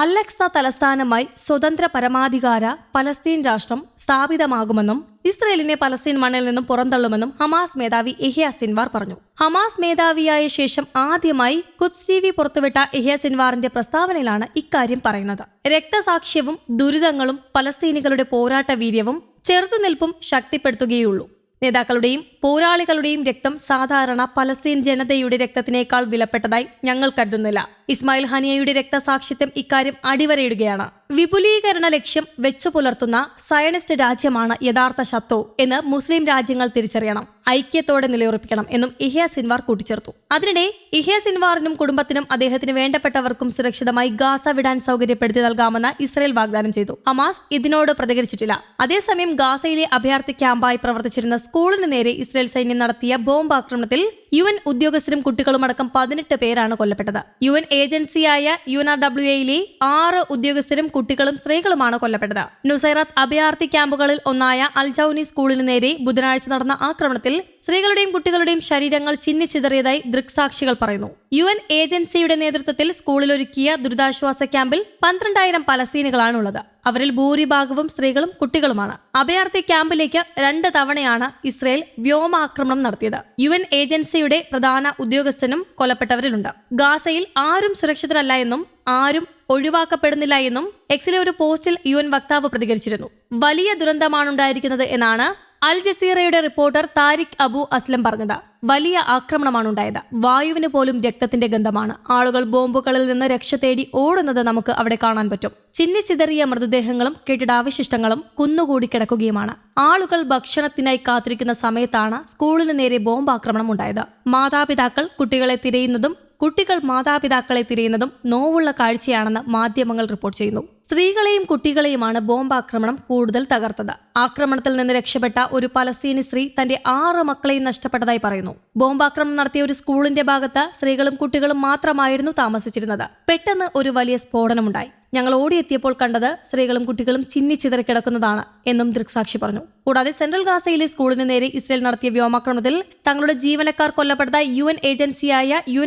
Alexa തലസ്ഥാനമായി സ്വതന്ത്ര പരമാധികാര പലസ്തീൻ രാഷ്ട്രം സ്ഥാപിതമാകുമെന്നും ഇസ്രയേലിനെ പലസ്തീൻ മണ്ണിൽ നിന്നും പുറന്തള്ളുമെന്നും ഹമാസ് മേധാവി എഹിയ സിൻവാർ പറഞ്ഞു. ഹമാസ് മേധാവിയായ ശേഷം ആദ്യമായി കുത്സ് ടി വി പുറത്തുവിട്ട എഹിയ സിൻവാറിന്റെ പ്രസ്താവനയിലാണ് ഇക്കാര്യം പറയുന്നത്. രക്തസാക്ഷ്യവും ദുരിതങ്ങളും പലസ്തീനികളുടെ പോരാട്ട വീര്യവും ചെറുത്തുനിൽപ്പും ശക്തിപ്പെടുത്തുകയുള്ളൂ. നേതാക്കളുടെയും പോരാളികളുടെയും രക്തം സാധാരണ പലസ്തീൻ ജനതയുടെ രക്തത്തിനേക്കാൾ വിലപ്പെട്ടതായി ഞങ്ങൾ കരുതുന്നില്ല. ഇസ്മായിൽ ഹനിയയുടെ രക്തസാക്ഷിത്വം ഇക്കാര്യം അടിവരയിടുകയാണ്. വിപുലീകരണ ലക്ഷ്യം വെച്ചു പുലർത്തുന്ന സയണിസ്റ്റ് രാജ്യമാണ് യഥാർത്ഥ ശത്രു എന്ന് മുസ്ലിം രാജ്യങ്ങൾ തിരിച്ചറിയണം. ഐക്യത്തോടെ നിലയുറപ്പിക്കണം എന്നും ഇഹിയ സിൻവാർ കൂട്ടിച്ചേർത്തു. അതിനിടെ ഇഹിയ സിൻവാറിനും കുടുംബത്തിനും അദ്ദേഹത്തിന് വേണ്ടപ്പെട്ടവർക്കും സുരക്ഷിതമായി ഗാസ വിടാൻ സൗകര്യപ്പെടുത്തി നൽകാമെന്ന് ഇസ്രയേൽ വാഗ്ദാനം ചെയ്തു. ഹമാസ് ഇതിനോട് പ്രതികരിച്ചിട്ടില്ല. അതേസമയം ഗാസയിലെ അഭയാർത്ഥി ക്യാമ്പായി പ്രവർത്തിച്ചിരുന്ന സ്കൂളിന് നേരെ ഇസ്രയേൽ സൈന്യം നടത്തിയ ബോംബ് ആക്രമണത്തിൽ യു എൻ ഉദ്യോഗസ്ഥരും കുട്ടികളും അടക്കം പതിനെട്ട് പേരാണ് കൊല്ലപ്പെട്ടത്. യു എൻ ഏജൻസിയായ യു എൻ ആർ ഡബ്ല്യു എയിലെ ആറ് ഉദ്യോഗസ്ഥരും കുട്ടികളും സ്ത്രീകളുമാണ് കൊല്ലപ്പെട്ടത്. നുസൈറാത്ത് അഭയാർത്ഥി ക്യാമ്പുകളിൽ ഒന്നായ അൽജൌനി സ്കൂളിന് നേരെ ബുധനാഴ്ച നടന്ന ആക്രമണത്തിൽ സ്ത്രീകളുടെയും കുട്ടികളുടെയും ശരീരങ്ങൾ ചിന്നിച്ചിതറിയതായി ദൃക്സാക്ഷികൾ പറയുന്നു. യു എൻ ഏജൻസിയുടെ നേതൃത്വത്തിൽ സ്കൂളിൽ ഒരുക്കിയ ദുരിതാശ്വാസ ക്യാമ്പിൽ പന്ത്രണ്ടായിരം പലസ്തീനുകളാണുള്ളത് അവരിൽ ഭൂരിഭാഗവും സ്ത്രീകളും കുട്ടികളുമാണ്. അഭയാർത്ഥി ക്യാമ്പിലേക്ക് രണ്ട് തവണയാണ് ഇസ്രയേൽ വ്യോമാക്രമണം നടത്തിയത്. യു എൻ ഏജൻസിയുടെ പ്രധാന ഉദ്യോഗസ്ഥനും കൊല്ലപ്പെട്ടവരിലുണ്ട്. ഗാസയിൽ ആരും സുരക്ഷിതരല്ല എന്നും ആരും ഒഴിവാക്കപ്പെടുന്നില്ല എന്നും എക്സിലെ ഒരു പോസ്റ്റിൽ യു വക്താവ് പ്രതികരിച്ചിരുന്നു. വലിയ ദുരന്തമാണുണ്ടായിരിക്കുന്നത് എന്നാണ് അൽ ജസീറയുടെ റിപ്പോർട്ടർ താരിഖ് അബു അസ്ലം പറഞ്ഞത് വലിയ ആക്രമണമാണ് ഉണ്ടായത് വായുവിന് പോലും രക്തത്തിന്റെ ഗന്ധമാണ്. ആളുകൾ ബോംബുകളിൽ നിന്ന് രക്ഷ തേടി ഓടുന്നത് നമുക്ക് അവിടെ കാണാൻ പറ്റും. ചിന്നിച്ചിതറിയ മൃതദേഹങ്ങളും കെട്ടിടാവശിഷ്ടങ്ങളും കുന്നുകൂടി കിടക്കുകയുമാണ്. ആളുകൾ ഭക്ഷണത്തിനായി കാത്തിരിക്കുന്ന സമയത്താണ് സ്കൂളിന് നേരെ ബോംബാക്രമണം ഉണ്ടായത് മാതാപിതാക്കൾ കുട്ടികളെ തിരയുന്നതും കുട്ടികൾ മാതാപിതാക്കളെ തിരയുന്നതും നോവുള്ള കാഴ്ചയാണെന്ന് മാധ്യമങ്ങൾ റിപ്പോർട്ട് ചെയ്യുന്നു. സ്ത്രീകളെയും കുട്ടികളെയുമാണ് ബോംബാക്രമണം കൂടുതൽ തകർത്തത്. ആക്രമണത്തിൽ നിന്ന് രക്ഷപ്പെട്ട ഒരു പലസ്തീനി സ്ത്രീ തന്റെ ആറ് മക്കളെയും നഷ്ടപ്പെട്ടതായി പറയുന്നു. ബോംബാക്രമണം നടത്തിയ ഒരു സ്കൂളിന്റെ ഭാഗത്ത് സ്ത്രീകളും കുട്ടികളും മാത്രമായിരുന്നു താമസിച്ചിരുന്നത്. പെട്ടെന്ന് ഒരു വലിയ സ്ഫോടനമുണ്ടായി. ഞങ്ങൾ ഓടിയെത്തിയപ്പോൾ കണ്ടത് സ്ത്രീകളും കുട്ടികളും ചിന്നിച്ചിതറി കിടക്കുന്നതാണ് എന്നും ദൃക്സാക്ഷി പറഞ്ഞു. കൂടാതെ സെൻട്രൽ ഗാസയിലെ സ്കൂളിന് നേരെ ഇസ്രയേൽ നടത്തിയ വ്യോമാക്രമണത്തിൽ തങ്ങളുടെ ജീവനക്കാർ കൊല്ലപ്പെട്ടതായി യു ഏജൻസിയായ യു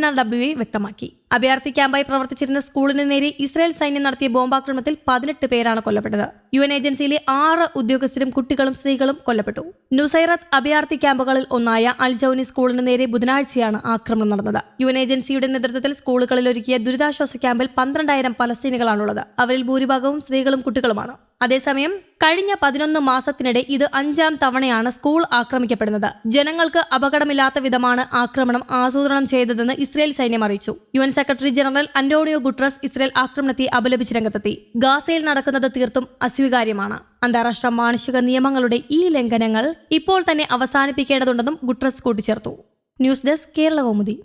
വ്യക്തമാക്കി. അഭയാർത്ഥി ക്യാമ്പായി പ്രവർത്തിച്ചിരുന്ന സ്കൂളിന് നേരെ ഇസ്രായേൽ സൈന്യം നടത്തിയ ബോംബാക്രമണത്തിൽ പതിനെട്ട് പേരാണ് കൊല്ലപ്പെട്ടത്. യു എൻ ഏജൻസിയിലെ ആറ് ഉദ്യോഗസ്ഥരും കുട്ടികളും സ്ത്രീകളും കൊല്ലപ്പെട്ടു. നുസൈറത്ത് അഭയാർത്ഥി ക്യാമ്പുകളിൽ ഒന്നായ അൽജൌനി സ്കൂളിന് നേരെ ബുധനാഴ്ചയാണ് ആക്രമണം നടന്നത്. യു എൻ ഏജൻസിയുടെ നേതൃത്വത്തിൽ സ്കൂളുകളിൽ ഒരുക്കിയ ദുരിതാശ്വാസ ക്യാമ്പിൽ പന്ത്രണ്ടായിരം പലസ്തീനുകളാണുള്ളത്. അവരിൽ ഭൂരിഭാഗവും സ്ത്രീകളും കുട്ടികളുമാണ്. അതേസമയം കഴിഞ്ഞ പതിനൊന്ന് മാസത്തിനിടെ ഇത് അഞ്ചാം തവണയാണ് സ്കൂൾ ആക്രമിക്കപ്പെടുന്നത്. ജനങ്ങൾക്ക് അപകടമില്ലാത്ത വിധമാണ് ആക്രമണം ആസൂത്രണം ചെയ്തതെന്ന് ഇസ്രയേൽ സൈന്യം അറിയിച്ചു. U N secretary general Antonio Guterres Israel ആക്രമണത്തെ അപലപിച്ച് രംഗത്തെത്തി. ഗാസയിൽ നടക്കുന്നത് തീർത്തും അസ്വീകാര്യമാണ്. അന്താരാഷ്ട്ര മാനുഷിക നിയമങ്ങളുടെ ഈ ലംഘനങ്ങൾ ഇപ്പോൾ തന്നെ അവസാനിപ്പിക്കേണ്ടതുണ്ടെന്നും ഗുട്രസ് കൂട്ടിച്ചേർത്തു. News desk Kerala Kaumudi.